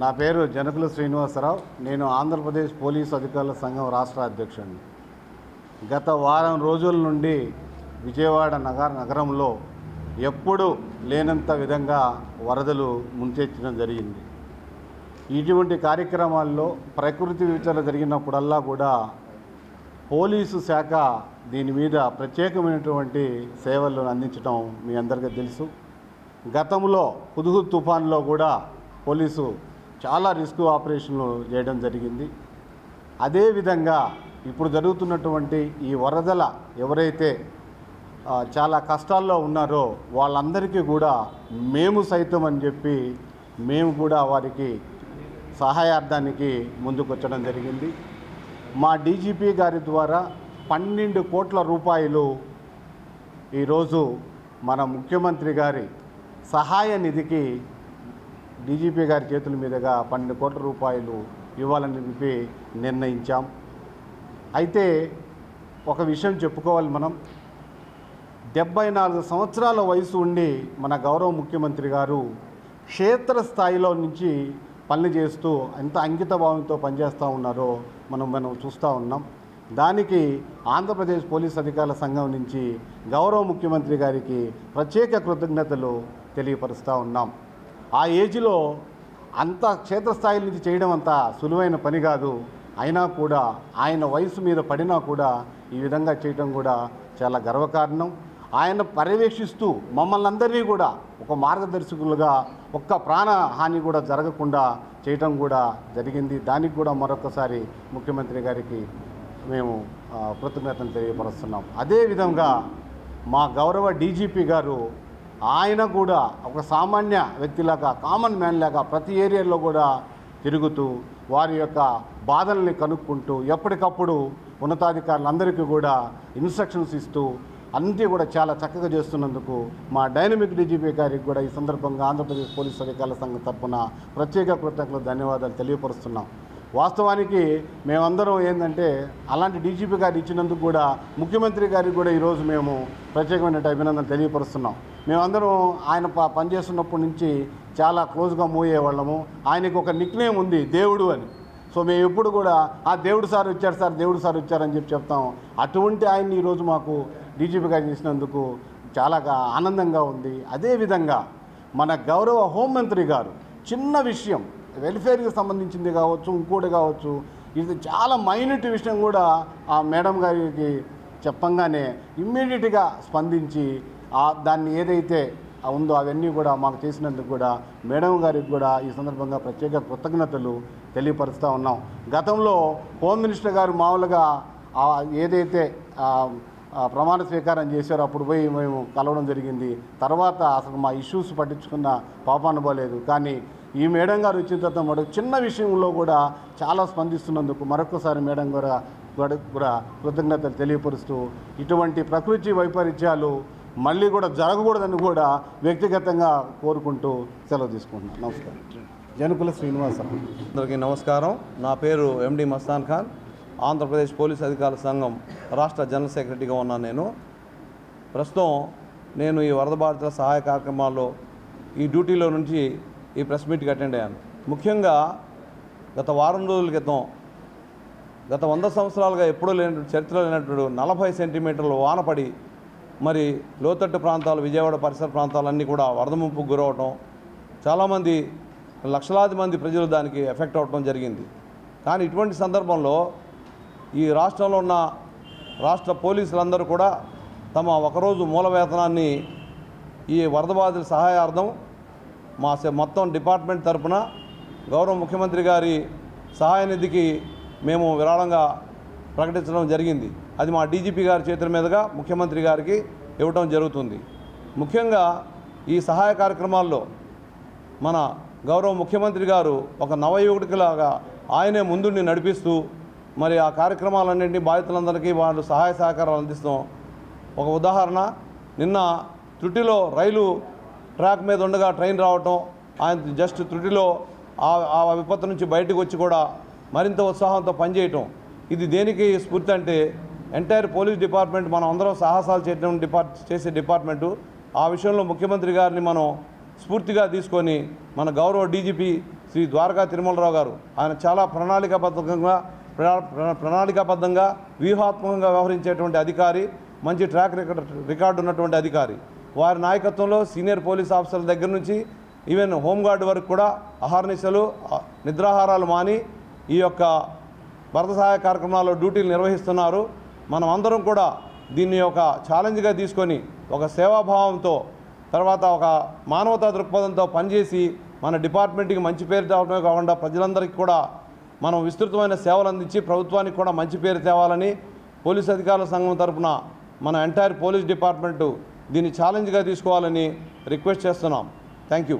నా పేరు జనకుల శ్రీనివాసరావు. నేను ఆంధ్రప్రదేశ్ పోలీసు అధికారుల సంఘం రాష్ట్ర అధ్యక్షుడిని. గత వారం రోజుల నుండి విజయవాడ నగర నగరంలో ఎప్పుడు లేనంత విధంగా వరదలు ముంచెత్తడం జరిగింది. ఇటువంటి కార్యక్రమాల్లో ప్రకృతి విచారణ జరిగినప్పుడల్లా కూడా పోలీసు శాఖ దీని మీద ప్రత్యేకమైనటువంటి సేవలను అందించడం మీ అందరికీ తెలుసు. గతంలో పుదుగు తుఫాన్లో కూడా పోలీసు చాలా రిస్క్ ఆపరేషన్లు చేయడం జరిగింది. అదేవిధంగా ఇప్పుడు జరుగుతున్నటువంటి ఈ వరదల ఎవరైతే చాలా కష్టాల్లో ఉన్నారో వాళ్ళందరికీ కూడా మేము సైతం అని చెప్పి మేము కూడా వారికి సహాయార్థానికి ముందుకొచ్చడం జరిగింది. మా డీజీపీ గారి ద్వారా పన్నెండు కోట్ల రూపాయలు ఈరోజు మన ముఖ్యమంత్రి గారి సహాయ నిధికి డీజీపీ గారి చేతుల మీదుగా పన్నెండు కోట్ల రూపాయలు ఇవ్వాలని చెప్పి నిర్ణయించాం. అయితే ఒక విషయం చెప్పుకోవాలి మనం. డెబ్బై నాలుగు సంవత్సరాల వయసు ఉండి మన గౌరవ ముఖ్యమంత్రి గారు క్షేత్రస్థాయిలో నుంచి పనులు చేస్తూ ఎంత అంకితభావంతో పనిచేస్తూ ఉన్నారో మనం మనం చూస్తూ ఉన్నాం. దానికి ఆంధ్రప్రదేశ్ పోలీస్ అధికారుల సంఘం నుంచి గౌరవ ముఖ్యమంత్రి గారికి ప్రత్యేక కృతజ్ఞతలు తెలియపరుస్తూ ఉన్నాం. ఆ ఏజ్లో అంత క్షేత్రస్థాయి నుంచి చేయడం అంత సులువైన పని కాదు. అయినా కూడా ఆయన వయసు మీద పడినా కూడా ఈ విధంగా చేయటం కూడా చాలా గర్వకారణం. ఆయన పర్యవేక్షిస్తూ మమ్మల్ని అందరినీ కూడా ఒక మార్గదర్శకులుగా ఒక్క ప్రాణ హాని కూడా జరగకుండా చేయటం కూడా జరిగింది. దానికి కూడా మరొకసారి ముఖ్యమంత్రి గారికి మేము కృతజ్ఞతను కృతజ్ఞతలు తెలియపరుస్తున్నాం. అదేవిధంగా మా గౌరవ డీజీపీ గారు ఆయన కూడా ఒక సామాన్య వ్యక్తిలాగా కామన్ మ్యాన్ లాగా ప్రతి ఏరియాలో కూడా తిరుగుతూ వారి యొక్క బాధల్ని కనుక్కుంటూ ఎప్పటికప్పుడు ఉన్నతాధికారులందరికీ కూడా ఇన్స్ట్రక్షన్స్ ఇస్తూ అన్నీ కూడా చాలా చక్కగా చేస్తున్నందుకు మా డైనమిక్ డీజీపీ గారికి కూడా ఈ సందర్భంగా ఆంధ్రప్రదేశ్ పోలీస్ అధికారుల సంఘం తరపున ప్రత్యేక కృతజ్ఞతలు ధన్యవాదాలు తెలియపరుస్తున్నాం. వాస్తవానికి మేమందరం ఏంటంటే అలాంటి డీజీపీ గారు ఇచ్చినందుకు కూడా ముఖ్యమంత్రి గారికి కూడా ఈరోజు మేము ప్రత్యేకమైన అభినందనలు తెలియపరుస్తున్నాం. మేమందరం ఆయన ప పనిచేస్తున్నప్పటి నుంచి చాలా క్లోజ్గా మూవ్ అయ్యేవాళ్ళము. ఆయనకు ఒక నిక్నేమ్ ఉంది దేవుడు అని. సో మేము ఎప్పుడు కూడా ఆ దేవుడు సార్ వచ్చారు సార్ దేవుడు సార్ వచ్చారని చెప్పి చెప్తాం. అటువంటి ఆయన్ని ఈరోజు మాకు డీజీపీగా చేసినందుకు చాలా ఆనందంగా ఉంది. అదేవిధంగా మన గౌరవ హోంమంత్రి గారు చిన్న విషయం వెల్ఫేర్కి సంబంధించింది కావచ్చు ఇంకోటి కావచ్చు ఇది చాలా మైన్యూట్ విషయం కూడా ఆ మేడం గారికి చెప్పంగానే ఇమ్మీడియట్గా స్పందించి దాన్ని ఏదైతే ఉందో అవన్నీ కూడా మాకు చేసినందుకు కూడా మేడం గారికి కూడా ఈ సందర్భంగా ప్రత్యేక కృతజ్ఞతలు తెలియపరుస్తూ ఉన్నాం. గతంలో హోమ్ మినిస్టర్ గారు మామూలుగా ఏదైతే ప్రమాణ స్వీకారం చేశారో అప్పుడు పోయి మేము కలవడం జరిగింది. తర్వాత అసలు మా ఇష్యూస్ పట్టించుకున్న పాపాను పోలేదు. కానీ ఈ మేడం గారు వచ్చిన తర్వాత మరొక చిన్న విషయంలో కూడా చాలా స్పందిస్తున్నందుకు మరొకసారి మేడం గారు కూడా కృతజ్ఞతలు తెలియపరుస్తూ ఇటువంటి ప్రకృతి వైపరీత్యాలు మళ్ళీ కూడా జరగకూడదని కూడా వ్యక్తిగతంగా కోరుకుంటూ సెలవు తీసుకుంటున్నాను. నమస్కారం. జనుకుల శ్రీనివాస అందరికీ నమస్కారం. నా పేరు ఎండి మస్తాన్ ఖాన్. ఆంధ్రప్రదేశ్ పోలీస్ అధికారుల సంఘం రాష్ట్ర జనరల్ సెక్రటరీగా ఉన్నాను నేను. ప్రస్తుతం నేను ఈ వరద బాధితుల సహాయ కార్యక్రమాల్లో ఈ డ్యూటీలో నుంచి ఈ ప్రెస్ మీట్కి అటెండ్ అయ్యాను. ముఖ్యంగా గత వారం రోజుల క్రితం గత వంద సంవత్సరాలుగా ఎప్పుడూ లేనటువంటి చరిత్రలో లేనటువంటి నలభై సెంటీమీటర్లు వానపడి మరి లోతట్టు ప్రాంతాలు విజయవాడ పరిసర ప్రాంతాలన్నీ కూడా వరద ముంపుకు గురవటం చాలామంది లక్షలాది మంది ప్రజలు దానికి ఎఫెక్ట్ అవటం జరిగింది. కానీ ఇటువంటి సందర్భంలో ఈ రాష్ట్రంలో ఉన్న రాష్ట్ర పోలీసులందరూ కూడా తమ ఒకరోజు మూల వేతనాన్ని ఈ వరద బాధితుల సహాయార్థం మా మొత్తం డిపార్ట్మెంట్ తరపున గౌరవ ముఖ్యమంత్రి గారి సహాయ నిధికి మేము విరాళంగా ప్రకటించడం జరిగింది. అది మా డీజీపీ గారి చేతుల మీదుగా ముఖ్యమంత్రి గారికి ఇవ్వటం జరుగుతుంది. ముఖ్యంగా ఈ సహాయ కార్యక్రమాల్లో మన గౌరవ ముఖ్యమంత్రి గారు ఒక నవయువకుడిలాగా ఆయనే ముందుండి నడిపిస్తూ మరి ఆ కార్యక్రమాలన్నింటినీ బాధితులందరికీ వాళ్ళు సహాయ సహకారాలు అందిస్తాం ఒక ఉదాహరణ నిన్న త్రుటిలో రైలు ట్రాక్ మీద ఉండగా ట్రైన్ రావటం ఆయన జస్ట్ త్రుటిలో ఆ ఆ విపత్తు నుంచి బయటకు వచ్చి కూడా మరింత ఉత్సాహంతో పనిచేయటం ఇది దేనికి స్ఫూర్తి అంటే ఎంటైర్ పోలీస్ డిపార్ట్మెంట్ మనం అందరం సాహసాలు చేయడం డిపార్ట్ చేసే డిపార్ట్మెంటు ఆ విషయంలో ముఖ్యమంత్రి గారిని మనం స్ఫూర్తిగా తీసుకొని మన గౌరవ డీజీపీ శ్రీ ద్వారకా తిరుమలరావు గారు ఆయన చాలా ప్రణాళికాబద్ధంగా ప్రణా- ప్రణాళికాబద్ధంగా వ్యూహాత్మకంగా వ్యవహరించేటువంటి అధికారి మంచి ట్రాక్ రికార్డ్ రికార్డు ఉన్నటువంటి అధికారి. వారి నాయకత్వంలో సీనియర్ పోలీస్ ఆఫీసర్ల దగ్గర నుంచి ఈవెన్ హోంగార్డు వరకు కూడా అహర్నిశలు నిద్రాహారాలు మాని ఈ యొక్క భరత సహాయ కార్యక్రమాల్లో డ్యూటీలు నిర్వహిస్తున్నారు. మనం అందరం కూడా దీన్ని ఒక ఛాలెంజ్గా తీసుకొని ఒక సేవాభావంతో తర్వాత ఒక మానవతా దృక్పథంతో పనిచేసి మన డిపార్ట్మెంట్కి మంచి పేరు తేవడమే కాకుండా ప్రజలందరికీ కూడా మనం విస్తృతమైన సేవలు అందించి ప్రభుత్వానికి కూడా మంచి పేరు తేవాలని పోలీస్ అధికారుల సంఘం తరపున మన ఎంటైర్ పోలీస్ డిపార్ట్మెంటు దీన్ని ఛాలెంజ్గా తీసుకోవాలని రిక్వెస్ట్ చేస్తున్నాం. Thank you